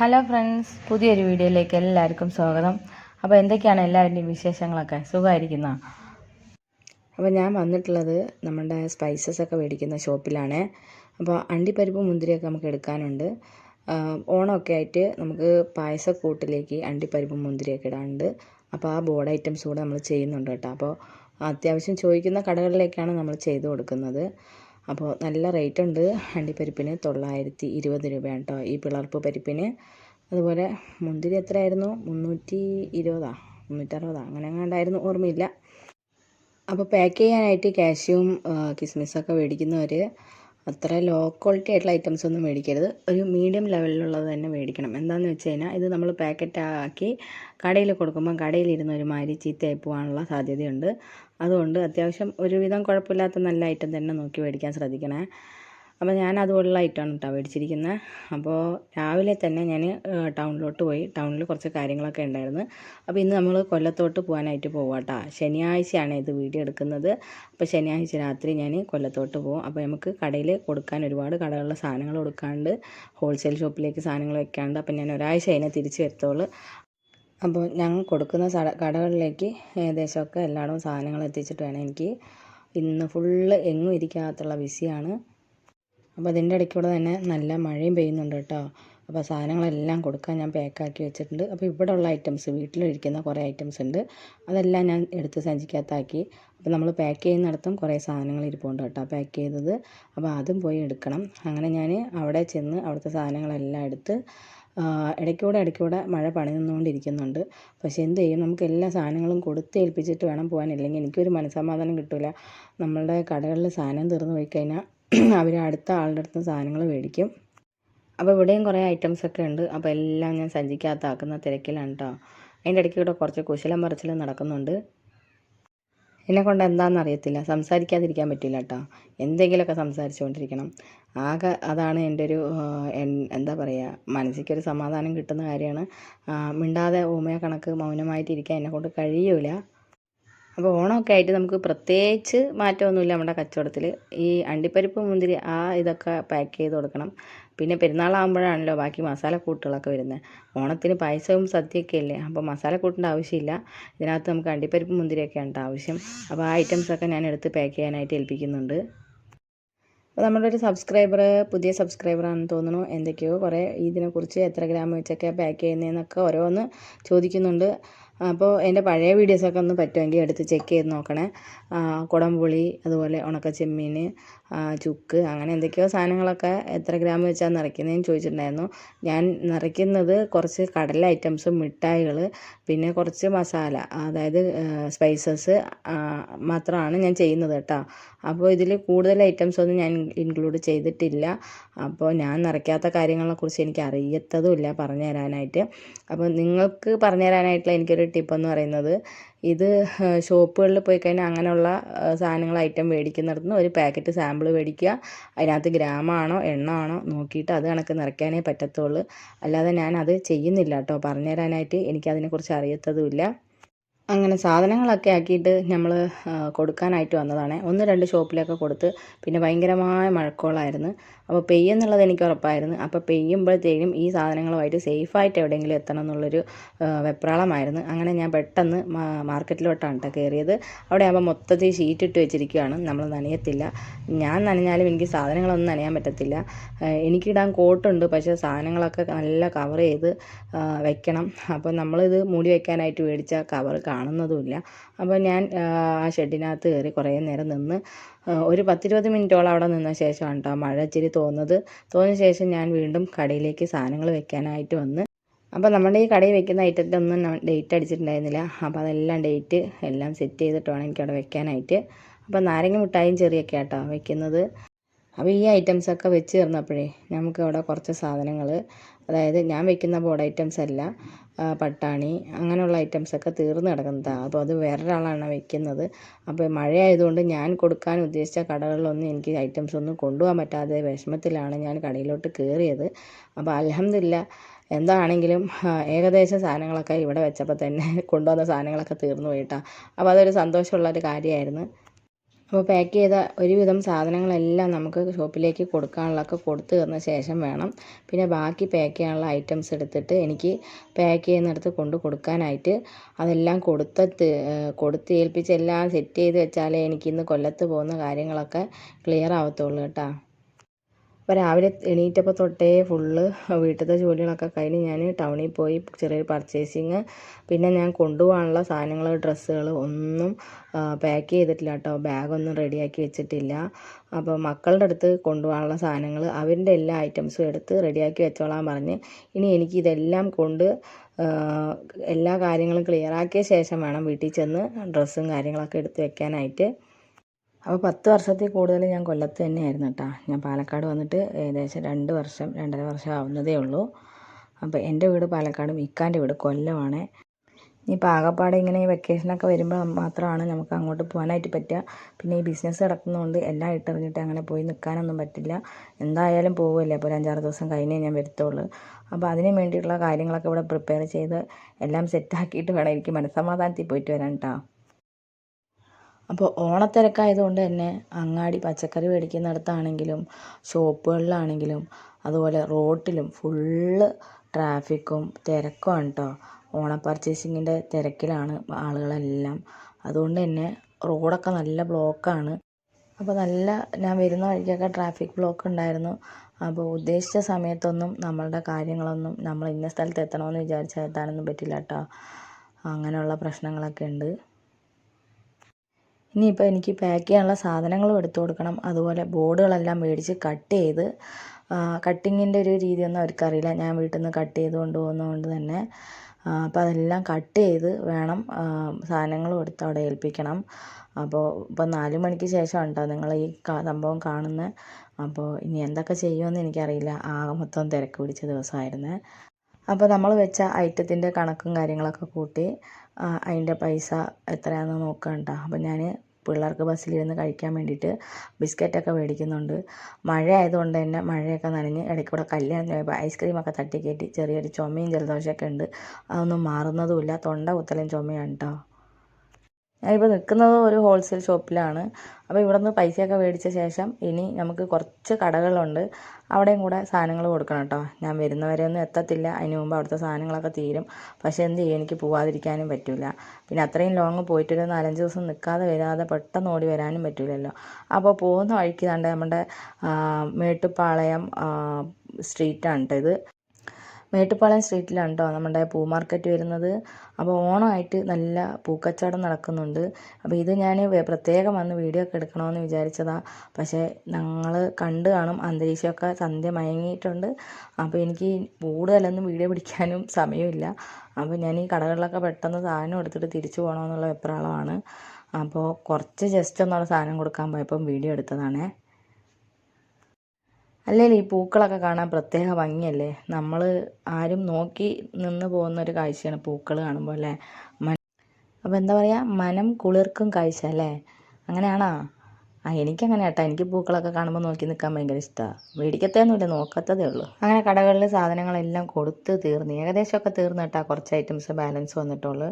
Hello friends പുതിയൊരു വീഡിയോയിലേക്ക് എല്ലാവർക്കും സ്വാഗതം. അപ്പോൾ എന്തൊക്കെയാണ് എല്ലാവരുടെയും വിശേഷങ്ങളൊക്കെ? സുഖമായിരിക്കുന്ന? അപ്പോൾ ഞാൻ വന്നിട്ടുള്ളത് നമ്മുടെ സ്പൈസസ് ഒക്കെ മേടിക്കുന്ന ഷോപ്പിലാണ് അപ്പോൾ അണ്ടിപ്പരിപ്പ് മുന്തിരിയൊക്കെ നമുക്ക് എടുക്കാനുണ്ട്. ഓണമൊക്കെ ആയിട്ട് നമുക്ക് പായസക്കൂട്ടിലേക്ക് അണ്ടിപ്പരിപ്പ് മുന്തിരിയൊക്കെ ഇടാനുണ്ട്. അപ്പോൾ ആ ബോർഡ് ഐറ്റംസ് കൂടെ നമ്മൾ ചെയ്യുന്നുണ്ട് കേട്ടോ. അപ്പോൾ അത്യാവശ്യം ചോദിക്കുന്ന കടകളിലേക്കാണ് നമ്മൾ ചെയ്തു കൊടുക്കുന്നത്. അപ്പോൾ നല്ല റേറ്റ് ഉണ്ട് അണ്ടിപ്പരിപ്പിന് തൊള്ളായിരത്തി ഇരുപത് രൂപയാണ് കേട്ടോ ഈ പിളർപ്പ് പരിപ്പിന്. അതുപോലെ മുന്തിരി എത്രയായിരുന്നു? മുന്നൂറ്റി ഇരുപതാ മുന്നൂറ്ററുപതാ? അങ്ങനെ എങ്ങാണ്ടായിരുന്നു ഓർമ്മയില്ല. അപ്പോൾ പാക്ക് ചെയ്യാനായിട്ട് കാഷ്യൂം കിസ്മിസൊക്കെ മേടിക്കുന്നവർ അത്ര ലോ ക്വാളിറ്റി ആയിട്ടുള്ള ഐറ്റംസ് ഒന്നും മേടിക്കരുത്. ഒരു മീഡിയം ലെവലിലുള്ളത് തന്നെ മേടിക്കണം. എന്താണെന്ന് വെച്ച് കഴിഞ്ഞാൽ ഇത് നമ്മൾ പാക്കറ്റ് ആക്കി കടയിൽ കൊടുക്കുമ്പോൾ കടയിലിരുന്ന് ഒരുമാതിരി ചീത്തയായി പോകാനുള്ള സാധ്യതയുണ്ട്. അതുകൊണ്ട് അത്യാവശ്യം ഒരുവിധം കുഴപ്പമില്ലാത്ത നല്ല ഐറ്റം തന്നെ നോക്കി മേടിക്കാൻ ശ്രദ്ധിക്കണേ. അപ്പോൾ ഞാൻ അതുപോലുള്ള ഐറ്റമാണ് കേട്ടോ മേടിച്ചിരിക്കുന്നത് അപ്പോൾ രാവിലെ തന്നെ ഞാൻ ടൗണിലോട്ട് പോയി. ടൗണിൽ കുറച്ച് കാര്യങ്ങളൊക്കെ ഉണ്ടായിരുന്നു. അപ്പോൾ ഇന്ന് നമ്മൾ കൊല്ലത്തോട്ട് പോകാനായിട്ട് പോവാം കേട്ടോ ശനിയാഴ്ചയാണ് ഇത് വീഡിയോ എടുക്കുന്നത്. അപ്പോൾ ശനിയാഴ്ച രാത്രി ഞാൻ കൊല്ലത്തോട്ട് പോകും അപ്പോൾ നമുക്ക് കടയിൽ കൊടുക്കാൻ ഒരുപാട് കടകളിലെ സാധനങ്ങൾ കൊടുക്കാണ്ട് ഹോൾസെയിൽ ഷോപ്പിലേക്ക് സാധനങ്ങൾ വെക്കാണ്ട് അപ്പോൾ ഞാൻ ഒരാഴ്ച അതിനെ തിരിച്ച് വരത്തുള്ളൂ. അപ്പോൾ ഞങ്ങൾ കൊടുക്കുന്ന കടകളിലേക്ക് ഏകദേശമൊക്കെ എല്ലായിടവും സാധനങ്ങൾ എത്തിച്ചിട്ട് വേണം എനിക്ക്. ഇന്ന് ഫുള്ള് എങ്ങും ഇരിക്കാത്തുള്ള ബിസിയാണ്. അപ്പോൾ അതിന്റെ ഇടയ്ക്കൂടെ തന്നെ നല്ല മഴയും പെയ്യുന്നുണ്ട് കേട്ടോ. അപ്പോൾ സാധനങ്ങളെല്ലാം കൊടുക്കാൻ ഞാൻ പാക്കാക്കി വെച്ചിട്ടുണ്ട്. അപ്പോൾ ഇവിടെ ഉള്ള ഐറ്റംസ് വീട്ടിലിരിക്കുന്ന കുറേ ഐറ്റംസ് ഉണ്ട്. അതെല്ലാം ഞാൻ എടുത്ത് സഞ്ചിക്കകത്താക്കി. അപ്പോൾ നമ്മൾ പാക്ക് ചെയ്യുന്നിടത്തും കുറേ സാധനങ്ങൾ ഇരിപ്പുണ്ട് കേട്ടോ. പാക്ക് ചെയ്തത്. അപ്പോൾ അതും പോയി എടുക്കണം. അങ്ങനെ ഞാൻ അവിടെ ചെന്ന് അവിടുത്തെ സാധനങ്ങളെല്ലാം എടുത്ത് ഇടയ്ക്കൂടെ ഇടയ്ക്കൂടെ മഴ പണി നിന്നുകൊണ്ടിരിക്കുന്നുണ്ട് പക്ഷേ എന്ത് ചെയ്യും? നമുക്ക് എല്ലാ സാധനങ്ങളും കൊടുത്ത് ഏൽപ്പിച്ചിട്ട് വേണം പോകാൻ. ഇല്ലെങ്കിൽ എനിക്കൊരു മനസ്സമാധാനം കിട്ടില്ല നമ്മളുടെ കടകളിൽ സാധനം തീർന്നു പോയി കഴിഞ്ഞാൽ അവർ അടുത്ത ആളുടെ അടുത്ത് സാധനങ്ങൾ മേടിക്കും. അപ്പോൾ ഇവിടെയും കുറേ ഐറ്റംസ് ഒക്കെ ഉണ്ട്. അപ്പോൾ എല്ലാം ഞാൻ സഞ്ചിക്കകത്താക്കുന്ന തിരക്കിലാണ് കേട്ടോ അതിന്റെ ഇടയ്ക്ക് ഇവിടെ കുറച്ച് കുശലം പറച്ചിലും നടക്കുന്നുണ്ട്. എന്നെ കൊണ്ട് എന്താണെന്ന് അറിയത്തില്ല. സംസാരിക്കാതിരിക്കാൻ പറ്റില്ല കേട്ടോ എന്തെങ്കിലുമൊക്കെ സംസാരിച്ചുകൊണ്ടിരിക്കണം. ആകെ അതാണ് എന്റെ ഒരു എന്താ പറയുക മനസ്സിക്കൊരു സമാധാനം കിട്ടുന്ന കാര്യമാണ്. മിണ്ടാതെ ഊമയ കണക്ക് മൗനമായിട്ടിരിക്കാൻ എന്നെ കൊണ്ട് കഴിയൂല. അപ്പോൾ ഓണമൊക്കെ ആയിട്ട് നമുക്ക് പ്രത്യേകിച്ച് മാറ്റമൊന്നുമില്ല നമ്മുടെ കച്ചവടത്തിൽ ഈ അണ്ടിപ്പരിപ്പ് മുന്തിരി ആ ഇതൊക്കെ പാക്ക് ചെയ്ത് കൊടുക്കണം. പിന്നെ പെരുന്നാളാകുമ്പോഴാണല്ലോ ബാക്കി മസാലക്കൂട്ടുകളൊക്കെ വരുന്നത് ഓണത്തിന് പായസവും സദ്യയൊക്കെ അല്ലേ? അപ്പോൾ മസാലക്കൂട്ടിന്റെ ആവശ്യമില്ല. ഇതിനകത്ത് നമുക്ക് അണ്ടിപ്പരിപ്പ് മുന്തിരിയൊക്കെ കേട്ടോ ആവശ്യം. അപ്പോൾ ആ ഐറ്റംസൊക്കെ ഞാൻ എടുത്ത് പാക്ക് ചെയ്യാനായിട്ട് ഏൽപ്പിക്കുന്നുണ്ട്. അപ്പോൾ നമ്മുടെ ഒരു സബ്സ്ക്രൈബർ പുതിയ സബ്സ്ക്രൈബറാണെന്ന് തോന്നുന്നു. എന്തൊക്കെയോ കുറേ ഇതിനെക്കുറിച്ച് എത്ര ഗ്രാം വെച്ചൊക്കെ പാക്ക് ചെയ്യുന്നതെന്നൊക്കെ ഓരോന്ന് ചോദിക്കുന്നുണ്ട്. അപ്പോൾ എന്റെ പഴയ വീഡിയോസൊക്കെ ഒന്ന് പറ്റുമെങ്കിൽ എടുത്ത് ചെക്ക് ചെയ്ത് നോക്കണേ. കുടംപുളി അതുപോലെ ഉണക്ക ചെമ്മീൻ ചുക്ക് അങ്ങനെ എന്തൊക്കെയോ സാധനങ്ങളൊക്കെ എത്ര ഗ്രാം വെച്ചാണ് നിറയ്ക്കുന്നതെന്ന് ചോദിച്ചിട്ടുണ്ടായിരുന്നു. ഞാൻ നിറയ്ക്കുന്നത് കുറച്ച് കടല ഐറ്റംസ് മിഠായികൾ പിന്നെ കുറച്ച് മസാല അതായത് സ്പൈസസ് മാത്രമാണ് ഞാൻ ചെയ്യുന്നത് കേട്ടോ. അപ്പോൾ ഇതിൽ കൂടുതൽ ഐറ്റംസ് ഒന്നും ഞാൻ ഇൻക്ലൂഡ് ചെയ്തിട്ടില്ല. അപ്പോൾ ഞാൻ നിറയ്ക്കാത്ത കാര്യങ്ങളെക്കുറിച്ച് എനിക്ക് അറിയത്തതുമില്ല പറഞ്ഞു തരാനായിട്ട്. അപ്പോൾ നിങ്ങൾക്ക് പറഞ്ഞു തരാനായിട്ടുള്ള എനിക്കൊരു ടിപ്പെന്ന് പറയുന്നത് ഇത് ഷോപ്പുകളിൽ പോയി കഴിഞ്ഞാൽ അങ്ങനെയുള്ള സാധനങ്ങൾ ഐറ്റം മേടിക്കുന്നിടത്ത് നിന്ന് ഒരു പാക്കറ്റ് സാമ്പിൾ മേടിക്കുക. അതിനകത്ത് ഗ്രാമാണോ എണ്ണാണോ നോക്കിയിട്ട് അത് കണക്ക് നിറയ്ക്കാനേ പറ്റത്തുള്ളൂ. അല്ലാതെ ഞാൻ അത് ചെയ്യുന്നില്ല കേട്ടോ. പറഞ്ഞു തരാനായിട്ട് എനിക്കതിനെക്കുറിച്ച് അറിയത്തതുമില്ല അങ്ങനെ സാധനങ്ങളൊക്കെ ആക്കിയിട്ട് നമ്മൾ കൊടുക്കാനായിട്ട് വന്നതാണ്. ഒന്ന് രണ്ട് ഷോപ്പിലൊക്കെ കൊടുത്ത് പിന്നെ ഭയങ്കരമായ മഴക്കോളായിരുന്നു. അപ്പോൾ പെയ്യെന്നുള്ളത് എനിക്ക് ഉറപ്പായിരുന്നു. അപ്പോൾ പെയ്യുമ്പോഴത്തേക്കും ഈ സാധനങ്ങളുമായിട്ട് സേഫായിട്ട് എവിടെയെങ്കിലും എത്തണം എന്നുള്ളൊരു വെപ്രാളമായിരുന്നു. അങ്ങനെ ഞാൻ പെട്ടെന്ന് മാർക്കറ്റിലോട്ടാണ് കേട്ടോ കയറിയത് അവിടെ ആകുമ്പോൾ മൊത്തത്തിൽ ഷീറ്റ് ഇട്ട് വെച്ചിരിക്കുകയാണ് നമ്മൾ നനയത്തില്ല. ഞാൻ നനഞ്ഞാലും എനിക്ക് സാധനങ്ങളൊന്നും നനയാൻ പറ്റത്തില്ല. എനിക്കിടാൻ കോട്ടുണ്ട്. പക്ഷേ സാധനങ്ങളൊക്കെ നല്ല കവർ ചെയ്ത് വെക്കണം. അപ്പോൾ നമ്മളിത് മൂടി വെക്കാനായിട്ട് മേടിച്ച കവർ കാണുന്നതുമില്ല. അപ്പോൾ ഞാൻ ആ ഷെഡിനകത്ത് കയറി കുറേ നേരം നിന്ന് ഒരു പത്തിരുപത് മിനിറ്റോളം അവിടെ നിന്ന ശേഷമാണ് കേട്ടോ മഴ ഇച്ചിരി തോന്നുന്നത്. തോന്നിയ ശേഷം ഞാൻ വീണ്ടും കടയിലേക്ക് സാധനങ്ങൾ വെക്കാനായിട്ട് വന്ന്. അപ്പോൾ നമ്മുടെ ഈ കടയിൽ വെക്കുന്ന ഐറ്റത്തിന്റെ ഒന്നും ഡേറ്റ് അടിച്ചിട്ടുണ്ടായിരുന്നില്ല. അപ്പോൾ അതെല്ലാം ഡേറ്റ് എല്ലാം സെറ്റ് ചെയ്തിട്ട് വേണം എനിക്കവിടെ വെക്കാനായിട്ട്. അപ്പോൾ നാരങ്ങ മിഠായും ചെറിയൊക്കെ ആട്ടോ വെക്കുന്നത്. അപ്പോൾ ഈ ഐറ്റംസൊക്കെ വെച്ച് തീർന്നപ്പോഴേ നമുക്ക് അവിടെ കുറച്ച് സാധനങ്ങൾ അതായത് ഞാൻ വെക്കുന്ന ബോർഡ് ഐറ്റംസ് അല്ല പട്ടാണി അങ്ങനെയുള്ള ഐറ്റംസൊക്കെ തീർന്ന് കിടക്കുന്നതാണ് അപ്പോൾ അത് വേറൊരാളാണ് വയ്ക്കുന്നത് അപ്പോൾ മഴയായതുകൊണ്ട് ഞാൻ കൊടുക്കാൻ ഉദ്ദേശിച്ച കടകളിലൊന്നും എനിക്ക് ഐറ്റംസ് ഒന്നും കൊണ്ടുപോകാൻ പറ്റാതെ വിഷമത്തിലാണ് ഞാൻ കടയിലോട്ട് കയറിയത്. അപ്പോൾ അലഹമില്ല എന്താണെങ്കിലും ഏകദേശം സാധനങ്ങളൊക്കെ ഇവിടെ വെച്ചപ്പോൾ തന്നെ കൊണ്ടുവന്ന സാധനങ്ങളൊക്കെ തീർന്നു പോയിട്ടാണ് അപ്പോൾ അതൊരു സന്തോഷമുള്ളൊരു കാര്യമായിരുന്നു. അപ്പോൾ പാക്ക് ചെയ്ത ഒരുവിധം സാധനങ്ങളെല്ലാം നമുക്ക് ഷോപ്പിലേക്ക് കൊടുക്കാനുള്ളതൊക്കെ കൊടുത്തു തീർന്ന ശേഷം വേണം. പിന്നെ ബാക്കി പാക്ക് ചെയ്യാനുള്ള ഐറ്റംസ് എടുത്തിട്ട് എനിക്ക് പാക്ക് ചെയ്യുന്നിടത്ത് കൊണ്ട് കൊടുക്കാനായിട്ട് അതെല്ലാം കൊടുത്ത കൊടുത്ത് ഏൽപ്പിച്ച് എല്ലാം സെറ്റ് ചെയ്ത് വെച്ചാലേ എനിക്കിന്ന് കൊല്ലത്ത് പോകുന്ന കാര്യങ്ങളൊക്കെ ക്ലിയർ ആവത്തുള്ളൂ കേട്ടോ. അപ്പോൾ രാവിലെ എണീറ്റപ്പോൾ തൊട്ടേ ഫുള്ള് വീട്ടിലത്തെ ജോലികളൊക്കെ കഴിഞ്ഞ് ഞാൻ ടൗണിൽ പോയി ചെറിയൊരു പർച്ചേസിങ് പിന്നെ ഞാൻ കൊണ്ടുപോകാനുള്ള സാധനങ്ങൾ ഡ്രസ്സുകൾ ഒന്നും പാക്ക് ചെയ്തിട്ടില്ല കേട്ടോ ബാഗൊന്നും റെഡിയാക്കി വെച്ചിട്ടില്ല. അപ്പോൾ മക്കളുടെ അടുത്ത് കൊണ്ടുപോകാനുള്ള സാധനങ്ങൾ അവരുടെ എല്ലാ ഐറ്റംസും എടുത്ത് റെഡിയാക്കി വെച്ചോളാൻ പറഞ്ഞ് ഇനി എനിക്ക് ഇതെല്ലാം കൊണ്ട് എല്ലാ കാര്യങ്ങളും ക്ലിയറാക്കിയ ശേഷം വേണം വീട്ടിൽ ചെന്ന് ഡ്രസ്സും കാര്യങ്ങളൊക്കെ എടുത്ത് വെക്കാനായിട്ട്. അപ്പോൾ പത്ത് വർഷത്തിൽ കൂടുതൽ ഞാൻ കൊല്ലത്ത് തന്നെയായിരുന്നു കേട്ടോ ഞാൻ പാലക്കാട് വന്നിട്ട് ഏകദേശം രണ്ട് വർഷം രണ്ടര വർഷം ആവുന്നതേ ഉള്ളൂ. അപ്പോൾ എന്റെ വീട് പാലക്കാടും ഇക്കാന്റെ വീട് കൊല്ലമാണ്. ഇനിയിപ്പോൾ ആകപ്പാടെ ഇങ്ങനെ ഈ വെക്കേഷനൊക്കെ വരുമ്പോൾ മാത്രമാണ് നമുക്ക് അങ്ങോട്ട് പോകാനായിട്ട് പറ്റുക. പിന്നെ ഈ ബിസിനസ് കിടക്കുന്നതുകൊണ്ട് എല്ലാം ഇട്ടെറിഞ്ഞിട്ട് അങ്ങനെ പോയി നിൽക്കാനൊന്നും പറ്റില്ല. എന്തായാലും പോവുമല്ലേ അപ്പോൾ ഒരു അഞ്ചാറ് ദിവസം കഴിഞ്ഞേ ഞാൻ വരത്തുള്ളൂ. അപ്പോൾ അതിന് വേണ്ടിയിട്ടുള്ള കാര്യങ്ങളൊക്കെ ഇവിടെ പ്രിപ്പയർ ചെയ്ത് എല്ലാം സെറ്റാക്കിയിട്ട് വേണം എനിക്ക് മനസ്സമാധാനത്തിൽ പോയിട്ട് വരാൻ കേട്ടോ അപ്പോൾ ഓണത്തിരക്കായതുകൊണ്ട് തന്നെ അങ്ങാടി പച്ചക്കറി മേടിക്കുന്നിടത്താണെങ്കിലും ഷോപ്പുകളിലാണെങ്കിലും അതുപോലെ റോട്ടിലും ഫുള്ള് ട്രാഫിക്കും തിരക്കുമാണ് കേട്ടോ ഓണ പർച്ചേസിങ്ങിന്റെ തിരക്കിലാണ് ആളുകളെല്ലാം. അതുകൊണ്ട് തന്നെ റോഡൊക്കെ നല്ല ബ്ലോക്കാണ്. അപ്പോൾ നല്ല ഞാൻ വരുന്ന വഴിക്കൊക്കെ ട്രാഫിക് ബ്ലോക്ക് ഉണ്ടായിരുന്നു അപ്പോൾ ഉദ്ദേശിച്ച സമയത്തൊന്നും നമ്മളുടെ കാര്യങ്ങളൊന്നും നമ്മൾ ഇന്ന സ്ഥലത്ത് എത്തണമെന്ന് വിചാരിച്ചാൽ എത്താനൊന്നും പറ്റില്ല കേട്ടോ അങ്ങനെയുള്ള പ്രശ്നങ്ങളൊക്കെ ഉണ്ട്. ഇനിയിപ്പോൾ എനിക്ക് പാക്ക് ചെയ്യാനുള്ള സാധനങ്ങളും എടുത്തു കൊടുക്കണം. അതുപോലെ ബോർഡുകളെല്ലാം മേടിച്ച് കട്ട് ചെയ്ത് കട്ടിങ്ങിന്റെ ഒരു രീതിയൊന്നും അവർക്കറിയില്ല. ഞാൻ വീട്ടിൽ നിന്ന് കട്ട് ചെയ്ത് കൊണ്ടുപോകുന്നതുകൊണ്ട് തന്നെ അപ്പോൾ അതെല്ലാം കട്ട് ചെയ്ത് വേണം സാധനങ്ങളും എടുത്ത് അവിടെ ഏൽപ്പിക്കണം. അപ്പോൾ ഇപ്പോൾ നാല് മണിക്ക് ശേഷമാണ് കേട്ടോ നിങ്ങൾ ഈ സംഭവം കാണുന്നത് അപ്പോൾ ഇനി എന്തൊക്കെ ചെയ്യുമെന്ന് എനിക്കറിയില്ല. ആകെ മൊത്തം തിരക്ക് പിടിച്ച ദിവസമായിരുന്നേ. അപ്പോൾ നമ്മൾ വെച്ച ഐറ്റത്തിന്റെ കണക്കും കാര്യങ്ങളൊക്കെ കൂട്ടി അതിന്റെ പൈസ എത്രയാണെന്ന് നോക്കണ്ട അപ്പോൾ ഞാൻ പിള്ളേർക്ക് ബസ്സിലിരുന്ന് കഴിക്കാൻ വേണ്ടിയിട്ട് ബിസ്ക്കറ്റൊക്കെ മേടിക്കുന്നുണ്ട്. മഴ ആയതുകൊണ്ട് തന്നെ മഴയൊക്കെ നനഞ്ഞ് ഇടയ്ക്ക് ഇവിടെ കല്യാണം ഐസ്ക്രീമൊക്കെ തട്ടിക്കയറ്റി ചെറിയൊരു ചുമയും ജലദോഷമൊക്കെ ഉണ്ട്. അതൊന്നും മാറുന്നതുമില്ല. തൊണ്ട കുത്തലും ചുമയാണ് കേട്ടോ ഞാനിപ്പോൾ നിൽക്കുന്നത് ഒരു ഹോൾസെയിൽ ഷോപ്പിലാണ് അപ്പോൾ ഇവിടെ നിന്ന് പൈസയൊക്കെ മേടിച്ച ശേഷം ഇനി നമുക്ക് കുറച്ച് കടകളുണ്ട്. അവിടെയും കൂടെ സാധനങ്ങൾ കൊടുക്കണം കേട്ടോ ഞാൻ വരുന്നവരെ ഒന്നും എത്തത്തില്ല. അതിന് മുമ്പ് അവിടുത്തെ സാധനങ്ങളൊക്കെ തീരും. പക്ഷേ എന്ത് ചെയ്യും? എനിക്ക് പോവാതിരിക്കാനും പറ്റില്ല പിന്നെ അത്രയും ലോങ് പോയിട്ടൊരു നാലഞ്ച് ദിവസം നിൽക്കാതെ വരാതെ പെട്ടെന്ന് ഓടി വരാനും പറ്റില്ലല്ലോ അപ്പോൾ പോകുന്ന വഴിക്ക് കണ്ട് നമ്മുടെ മേട്ടുപ്പാളയം സ്ട്രീറ്റാണ് കേട്ടോ ഇത്. മേട്ടുപ്പാളയം സ്ട്രീറ്റിലാണ് കേട്ടോ നമ്മുടെ പൂ മാർക്കറ്റ് വരുന്നത്. അപ്പോൾ ഓണമായിട്ട് നല്ല പൂക്കച്ചവടം നടക്കുന്നുണ്ട്. അപ്പോൾ ഇത് ഞാൻ പ്രത്യേകം വന്ന് വീഡിയോ ഒക്കെ എടുക്കണമെന്ന് വിചാരിച്ചതാണ് പക്ഷേ ഞങ്ങൾ കണ്ട് കാണും അന്തരീക്ഷമൊക്കെ സന്ധ്യ മയങ്ങിയിട്ടുണ്ട്. അപ്പോൾ എനിക്ക് കൂടുതലൊന്നും വീഡിയോ പിടിക്കാനും സമയമില്ല. അപ്പോൾ ഞാൻ ഈ കടകളിലൊക്കെ പെട്ടെന്ന് സാധനം എടുത്തിട്ട് തിരിച്ചു പോകണമെന്നുള്ള വെപ്രാളമാണ്. അപ്പോൾ കുറച്ച് ജസ്റ്റ് ഒന്നുള്ള സാധനം കൊടുക്കാൻ പോയപ്പം വീഡിയോ എടുത്തതാണേ. അല്ലെങ്കിൽ ഈ പൂക്കളൊക്കെ കാണാൻ പ്രത്യേക ഭംഗിയല്ലേ? നമ്മൾ ആരും നോക്കി നിന്ന് പോകുന്ന ഒരു കാഴ്ചയാണ് പൂക്കൾ കാണുമ്പോൾ അല്ലേ? അപ്പോൾ എന്താ പറയുക മനം കുളിർക്കും കാഴ്ച അല്ലേ? അങ്ങനെയാണോ? ആ എനിക്കങ്ങനെ കേട്ടോ. എനിക്ക് പൂക്കളൊക്കെ കാണുമ്പോൾ നോക്കി നിൽക്കാൻ ഭയങ്കര ഇഷ്ടമാണ് മേടിക്കത്തേന്നുമില്ല നോക്കത്തതേ ഉള്ളൂ. അങ്ങനെ കടകളിൽ സാധനങ്ങളെല്ലാം കൊടുത്ത് തീർന്നു. ഏകദേശമൊക്കെ തീർന്നു കേട്ടോ കുറച്ച് ഐറ്റംസ് ബാലൻസ് വന്നിട്ടുള്ളൂ.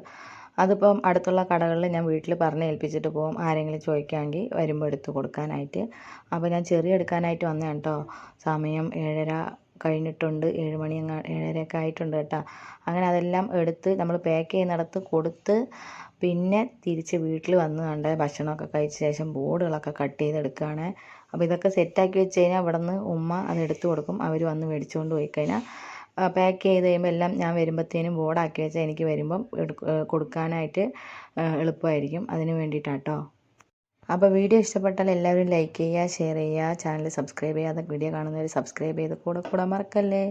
അതിപ്പം അടുത്തുള്ള കടകളിൽ ഞാൻ വീട്ടിൽ പറഞ്ഞ് ഏൽപ്പിച്ചിട്ട് പോകും. ആരെങ്കിലും ചോദിക്കുകയാണെങ്കിൽ വരുമ്പോൾ എടുത്ത് കൊടുക്കാനായിട്ട്. അപ്പോൾ ഞാൻ ചെറിയ എടുക്കാനായിട്ട് വന്നതാണ് കേട്ടോ. സമയം ഏഴര കഴിഞ്ഞിട്ടുണ്ട്. ഏഴ് മണി ഏഴരയൊക്കെ ആയിട്ടുണ്ട് കേട്ടോ. അങ്ങനെ അതെല്ലാം എടുത്ത് നമ്മൾ പാക്ക് ചെയ്യുന്നിടത്ത് കൊടുത്ത് പിന്നെ തിരിച്ച് വീട്ടിൽ വന്ന് കണ്ട് ഭക്ഷണമൊക്കെ കഴിച്ച ശേഷം ബോർഡുകളൊക്കെ കട്ട് ചെയ്തെടുക്കുകയാണ്. അപ്പോൾ ഇതൊക്കെ സെറ്റാക്കി വെച്ച് കഴിഞ്ഞാൽ ഇവിടെ നിന്ന് ഉമ്മ അത് എടുത്ത് കൊടുക്കും. അവർ വന്ന് മേടിച്ചുകൊണ്ട് പോയി കഴിഞ്ഞാൽ പാക്ക് ചെയ്ത് കഴിയുമ്പോൾ എല്ലാം ഞാൻ വരുമ്പോഴത്തേനും ബോർഡാക്കി വെച്ചാൽ എനിക്ക് വരുമ്പം കൊടുക്കാനായിട്ട് എളുപ്പമായിരിക്കും. അതിന് വേണ്ടിയിട്ടാണ് കേട്ടോ അപ്പോൾ വീഡിയോ ഇഷ്ടപ്പെട്ടാൽ എല്ലാവരും ലൈക്ക് ചെയ്യുക ഷെയർ ചെയ്യുക ചാനൽ സബ്സ്ക്രൈബ് ചെയ്യാതെ വീഡിയോ കാണുന്നവർ സബ്സ്ക്രൈബ് ചെയ്ത് കൂടെ കൂടെ മറക്കല്ലേ?